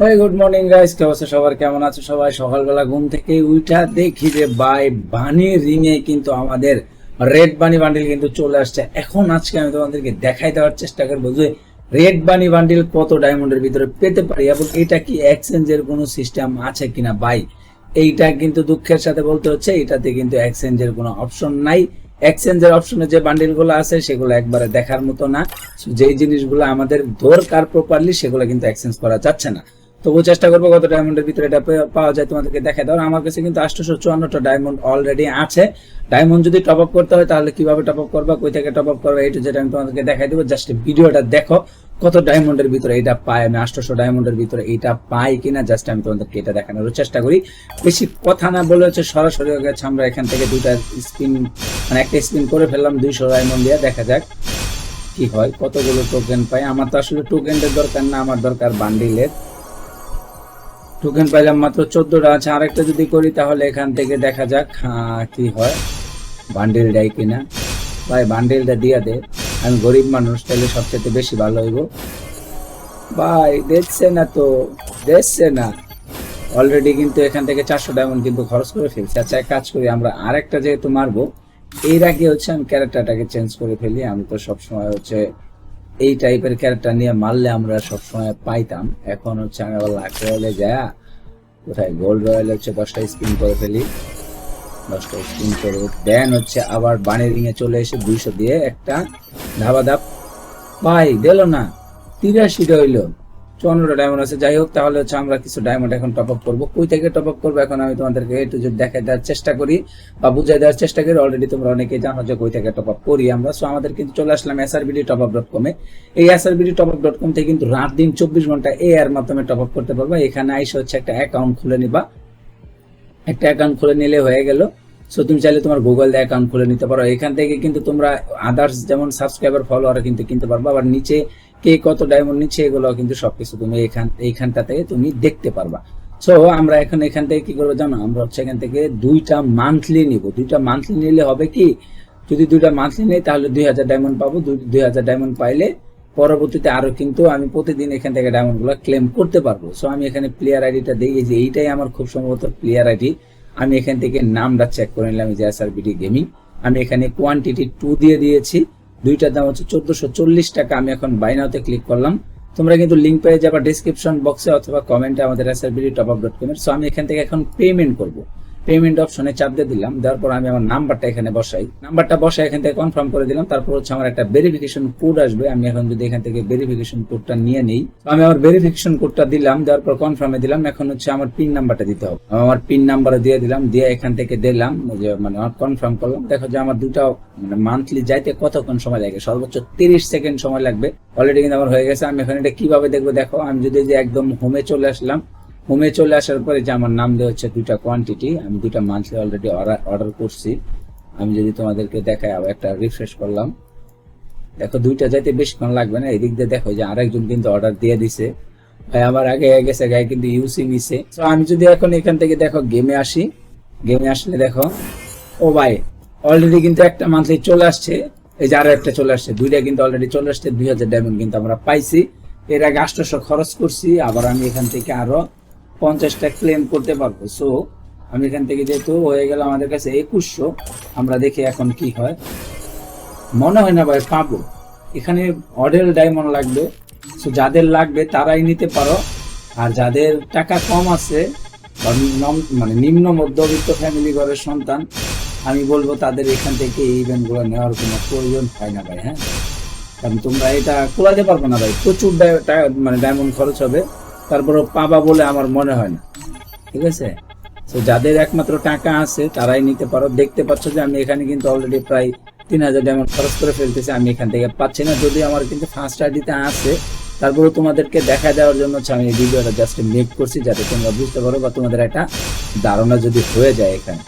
Good morning guys কে অবস্থা? সবার কেমন আছে? সবাই সকালবেলা ঘুম থেকে উঠা দেখি যে, বাই বানি রিং এ কিন্তু আমাদের রেড বানি বান্ডিল কিন্তু চলে আসছে। এখন আজকে আমি তোমাদেরকে দেখাই দেওয়ার চেষ্টা করব যে রেড বানি বান্ডিল কত ডায়মন্ডের ভিতরে পেতে পারি এবং এটা কি এক্সচেঞ্জের কোনো সিস্টেম আছে কিনা? বাই, এইটা কিন্তু দুঃখের সাথে বলতে হচ্ছে, এটাতে কিন্তু এক্সচেঞ্জের কোনো অপশন নাই। এক্সচেঞ্জের অপশনে যে বান্ডিলগুলো আছে, সেগুলো একবারে দেখার মতো না। যেই জিনিসগুলো আমাদের দরকার প্রপারলি সেগুলো কিন্তু এক্সচেঞ্জ করা যাচ্ছে না। তবু চেষ্টা করব কত ডায়মন্ডের ভিতরে এটা পাওয়া যায় তোমাদেরকে দেখা দাও। আমার কাছে কিন্তু আটশোশো চুয়ান্নটা ডায়মন্ড অলরেডি আছে। ডায়মন্ড যদি টপ আপ করতে হয়, তাহলে কীভাবে টপ আপ করবা, কই থেকে টপ আপ করবে এইটু যেটা আমি তোমাদেরকে দেখাই দেবো। জাস্ট ভিডিওটা দেখো, কত ডায়মন্ডের ভিতরে এটা পাই আমি, আটশোশো ডায়মন্ডের ভিতরে এটা পাই কিনা জাস্ট আমি তোমাদেরকে এটা দেখানোর চেষ্টা করি। বেশি কথা না বলে হচ্ছে সরাসরি গেছে, আমরা এখান থেকে দুইটা স্পিন মানে একটা স্পিন করে ফেললাম, দুইশো ডায়মন্ড দিয়ে। দেখা যাক কি হয়, কতগুলো টোকেন পাই আমার তো আসলে টোকেনের দরকার না, আমার দরকার বান্ডিলের টোকেন পাইলাম মাত্র চোদ্দটা আছে আরেকটা যদি করি, তাহলে এখান থেকে দেখা যাক কি হয়। বান্ডিল দেয় কিনা। ভাই, বান্ডিলটা দিয়া দে। আমি গরিব মানুষ, তাহলে সবচেয়ে বেশি ভালো হইব। ভাই, দেখছে না তো, দেখছে না। অলরেডি কিন্তু এখান থেকে চারশো ডায়মন্ড কিন্তু খরচ করে ফেলছি। আচ্ছা এক কাজ করি, আমরা আরেকটা যেহেতু মারবো, এর আগে হচ্ছে আমি ক্যারেক্টারটাকে চেঞ্জ করে ফেলি। আমি তো সবসময় হচ্ছে এই টাইপের ক্যারেক্টার নিয়ে মারলে আমরা সবসময় পাইতাম। এখন হচ্ছে আমি আবার লাখ রয়েলে যা কোথায়? গোল্ড রয়েল হচ্ছে দশটা স্পিন করে ফেলি। দশটা স্পিন করে দেন হচ্ছে আবার বাণী রিঙে চলে এসে দুইশো দিয়ে একটা ধাবা ধাপ ভাই, দিল না। তিরাশি হইল। চুয়ান্নটা ডায়মন্ড আছে। যাই হোক, তাহলে হচ্ছে আমরা কিছু ডায়মন্ড এখন টপ আপ করব। কই থেকে টপ আপ করব? এখন আমি তোমাদেরকে একটু যদি দেখাই দেওয়ার চেষ্টা করি বা বুঝাই দেওয়ার চেষ্টা করি। অলরেডি তোমরা অনেকেই জানো যে কই থেকে টপ আপ করি আমরা। সো আমাদের কিন্তু চলে আসলাম এসআরবিডি টপ আপ ডট কমে এই SRBD top up dot com থেকে কিন্তু রাত দিন চব্বিশ ঘণ্টা এ আর মাধ্যমে টপ আপ করতে পারবা। এখানে আইসে হচ্ছে একটা অ্যাকাউন্ট খুলে নিবা। একটা অ্যাকাউন্ট খুলে নিলে হয়ে গেল। সো তুমি চাইলে তোমার গুগল দিয়ে অ্যাকাউন্ট খুলে নিতে পারো। এখান থেকে কিন্তু তোমরা আদার্স যেমন সাবস্ক্রাইবার ফলোয়ার কিন্তু কিনতে পারবা। আবার নিচে কে কত ডায়মন্ড নিচ্ছে এগুলো কিন্তু সবকিছু তুমি এখান এইখানটা থেকে তুমি দেখতে পারবা। সো আমরা এখন এখান থেকে কি করব জানো? আমরা হচ্ছে এখান থেকে দুইটা মান্থলি নিব। দুইটা মান্থলি নিলে হবে কি? যদি দুইটা মান্থলি নেই, তাহলে দুই হাজার ডায়মন্ড পাবো। দুই- হাজার ডায়মন্ড পাইলে পরবর্তীতে আরও কিন্তু আমি প্রতিদিন এখান থেকে ডায়মন্ডগুলো ক্লেম করতে পারব। সো আমি এখানে প্লেয়ার আইডিটা এই যে এইটাই আমার খুব সম্ভবত প্লেয়ার আইডি আমি এখান থেকে নামটা চেক করে নিলাম যে এস আর বিডি গেমিং আমি এখানে কোয়ান্টিটি টু দিয়ে দিয়েছি। দুইটার দাম হচ্ছে চোদ্দোশো চল্লিশ টাকা। আমি এখন বাইনাওতে ক্লিক করলাম। তোমরা কিন্তু লিঙ্ক পেয়ে যাবা ডিসক্রিপশন বক্সে অথবা কমেন্টে আমাদের S R BD top up dot কমের সো আমি এখান থেকে এখন পেমেন্ট করব। পেমেন্ট অপশনে চাপ দিয়ে দিলাম, দেওয়ার পর আমি আমার নাম্বারটা এখানে বসাই। নাম্বারটা বসাই এখান থেকে কনফার্ম করে দিলাম, তারপর হচ্ছে আমার একটা ভেরিফিকেশন কোড আসবে। আমি এখন যদি এখান থেকে ভেরিফিকেশন কোডটা নিয়ে নেই আমি আমার ভেরিফিকেশন কোডটা দিলাম, দেওয়ার পর কনফার্মে দিলাম, এখন হচ্ছে আমার পিন নাম্বারটা দিতে হবে। আমি আমার পিন নাম্বার দিয়ে দিলাম, দিয়ে এখান থেকে দিলাম যে মানে আমার কনফার্ম করলাম। দেখো যে আমার দুটো মানে মান্থলি যাইতে কতক্ষণ সময় লাগে? সর্বোচ্চ তিরিশ সেকেন্ড সময় লাগবে। অলরেডি কিন্তু আমার হয়ে গেছে, আমি এখন এটা কীভাবে দেখব? দেখো, আমি যদি যে একদম হোমে চলে আসলাম হোমে চলে আসার পরে যে আমার নাম দেওয়া হচ্ছে দুইটা কোয়ান্টিটি আমি দুইটা মান্থলি অলরেডি অর্ডার করছি। আমি যদি তোমাদেরকে দেখাই, আবার একটা রিফ্রেশ করলাম। দেখো, দুইটা যাইতে বেশিক্ষণ লাগবে না, এদিক দিয়ে দেখো যে আরেকজন কিন্তু অর্ডার দিয়ে দিছে। ভাই, আমার আগে গেছে, গায়ে কিন্তু ইউসি নিছে। তো আমি যদি এখন এখান থেকে দেখো গেমে আসি। গেমে আসলে দেখো, ও ভাই অলরেডি কিন্তু একটা মান্থলি চলে আসছে। এই যে আরও একটা চলে আসছে, দুইটা কিন্তু অলরেডি চলে আসছে, দুই হাজার ডায়মন্ড কিন্তু আমরা পাইছি। এর আগে আটশোশো খরচ করছি, আবার আমি এখান থেকে আরও পঞ্চাশটা ক্লেম করতে পারব। সো আমি এখান থেকে যেহেতু হয়ে গেল আমাদের কাছে একুশশো, আমরা দেখি এখন কি হয়। মনে হয় না ভাই, পাবো। এখানে অডেল ডায়মন্ড লাগবে। সো যাদের লাগবে তারাই নিতে পারো। আর যাদের টাকা কম আছে মানে নিম্ন মধ্যবিত্ত ফ্যামিলি ঘরের সন্তান, আমি বলব তাদের এখান থেকে এই ইভেন্টগুলো নেওয়ার কোনো প্রয়োজন হয় না ভাই হ্যাঁ? কারণ তোমরা এটা কোলাতে পারব না ভাই। প্রচুর মানে ডায়মন্ড খরচ হবে। তারপরে পাবা বলে আমার মনে হয় না। ঠিক আছে? তো যাদের একমাত্র টাকা আছে, তারাই নিতে পারো। দেখতে পাচ্ছ যে আমি এখানে কিন্তু অলরেডি প্রায় তিন হাজার ডায়মন্ড খরচ করে ফেলতেছি, আমি এখান থেকে পাচ্ছি না। যদি আমার কিন্তু ফার্স্ট আইডিতে আছে তারপরে তোমাদেরকে দেখা দেওয়ার জন্য আমি এই ভিডিওটা জাস্ট মেক করছি, যাতে তোমরা বুঝতে পারো বা তোমাদের একটা ধারণা যদি হয়ে যায় এখানে।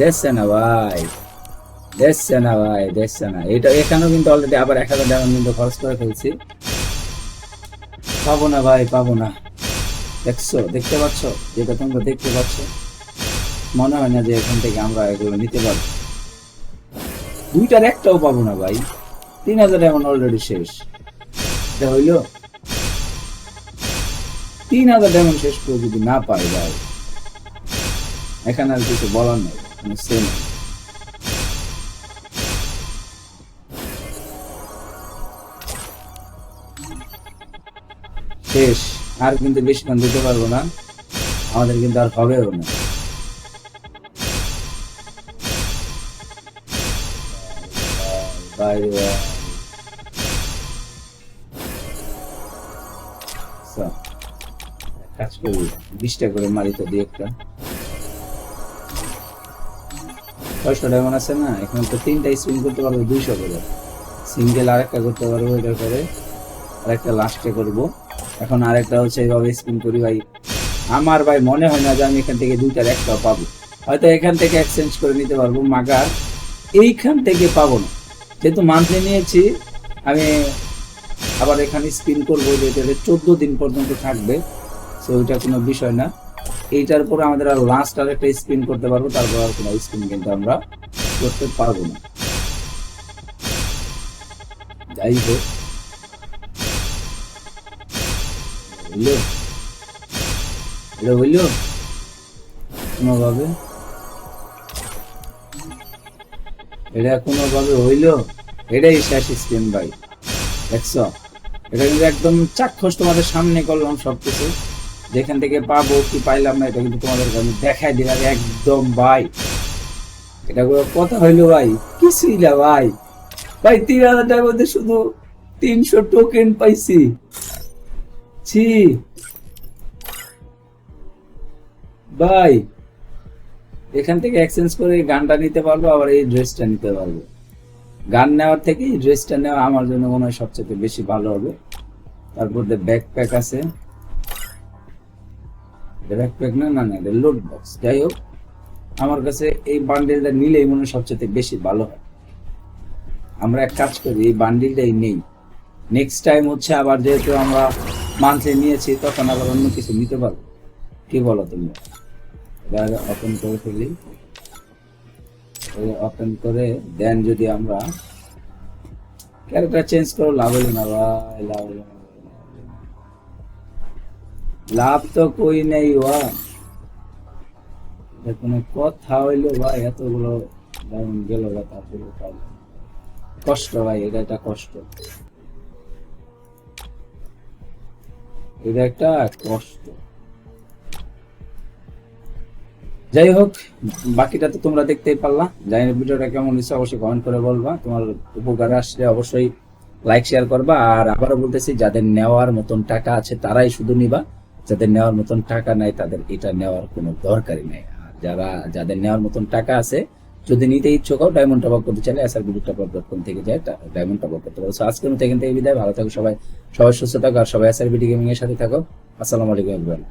দেখছে না ভাই। দেখছে না ভাই দেখছে না এটা এখানেও কিন্তু অলরেডি আবার এক হাজার ডায়মন্ড কিন্তু খরচ করে ফেলছি। পাবো না ভাই, পাবো না। দেখছ, দেখতে পাচ্ছ? যেটা তোমরা দেখতে পাচ্ছ, মনে হয় না যে এখান থেকে আমরা এগুলো নিতে পারব। দুইটার একটাও পাবো না ভাই। তিন হাজার এমন অলরেডি শেষ। এটা হইল, তিন হাজার ডায়মন্ড শেষ করে যদি না পাই ভাই, এখানে আর কিছু বলার নেই মানে সেম শেষ। আর কিন্তু বেশিক্ষণ দিতে পারব না। আমাদের কিন্তু আর হবেও না। কাজ করি। বিশটা করে মারি তো দিয়ে একটা। ছয়শো ডায়মন্ড আছে না? এখন তো তিনটা স্পিন করতে পারব দুইশো করে। সিঙ্গেল আরেকটা করতে পারব এটা করে আরেকটা লাস্টে করব। এখন আরেকটা হচ্ছে এইভাবে স্পিন করি ভাই। আমার ভাই মনে হয় না যে আমি এখান থেকে দুইটার একটাও পাবো। হয়তো এখান থেকে এক্সচেঞ্জ করে নিতে পারব, মাগার এইখান থেকে পাবো না। যেহেতু মান্থলি নিয়েছি, আমি আবার এখানে স্পিন করব যেটা চোদ্দ দিন পর্যন্ত থাকবে সো ওইটা কোনো বিষয় না। এইটার পরে আমাদের আর লাস্ট আর একটা স্পিন করতে পারব, তারপর আর কোনো স্পিন কিন্তু আমরা করতে পারব না। যাই হোক। হইল এটা হইল কোনোভাবে? এটা কোনোভাবে হইল? এটাই শেষ স্ক্রিন ভাই। দেখছ? এটা কিন্তু একদম চাক্ষুষ তোমাদের সামনে করলাম সবকিছু। যেখান থেকে পাবো কি পাইলাম না, এটা কিন্তু তোমাদেরকে আমি দেখাই দিলাম একদম ভাই। এটা করে কথা হইল ভাই? কিছুই না ভাই। ভাই, তিন হাজার টাকার মধ্যে শুধু তিনশো টোকেন পাইছি। ছি ভাই, এখান থেকে এক্সচেঞ্জ করে গানটা নিতে পারব, আবার এই ড্রেসটা নিতে পারব। গান নেওয়ার থেকে এই ড্রেসটা নেওয়া আমার জন্য মনে হয় সবচেয়ে বেশি ভালো হবে। তারপর ব্যাকপ্যাক আছে। ব্যাকপ্যাক না না না লোড বক্স যাই হোক, আমার কাছে এই বান্ডেলটা নিলেই মনে হয় সবচেয়ে বেশি ভালো হয়। আমরা এক কাজ করি, এই বান্ডিলটাই নেই। নেক্সট টাইম হচ্ছে আবার যেহেতু আমরা মান্থলি নিয়েছি, তখন আবার অন্য কিছু নিতে পারব। কি বলো তুমি? এটা ওপেন করে ফেলি। ওপেন করে দেন যদি আমরা ক্যারেক্টার চেঞ্জ করো, লাভ হলো না, ভাই, লাভ হলো লাভ তো কই নেই ওয়া কোনো কথা হইল, ভাই, এতগুলো গেল কষ্ট, ভাই, এটা একটা কষ্ট। এটা একটা কষ্ট। যাই হোক বাকিটা তো তোমরা দেখতেই পারলা। জানি ভিডিওটা কেমন হয়েছে, অবশ্যই কমেন্ট করে বলবা। তোমার উপকার আসলে অবশ্যই লাইক শেয়ার করবা। আর আবারও বলতেছি, যাদের নেওয়ার মতন টাকা আছে, তারাই শুধু নিবা। যাদের নেওয়ার মতন টাকা নাই, তাদের এটা নেওয়ার কোনো দরকারই নাই। আর যারা, যাদের নেওয়ার মতন টাকা আছে যদি নিতে ইচ্ছুক হও ডায়মন্ড টপ আপ করতে চাইলে SR group top up dot com থেকে যায় ডায়মন্ড টপ আপ করতে পারো। সো আজকের এখান থেকে বিদায়, ভালো থাকো সবাই। সবাই সুস্থ থাকো আর সবাই এসআর বিডি গেমিং এর সাথে থাকো। আসসালামু আলাইকুম.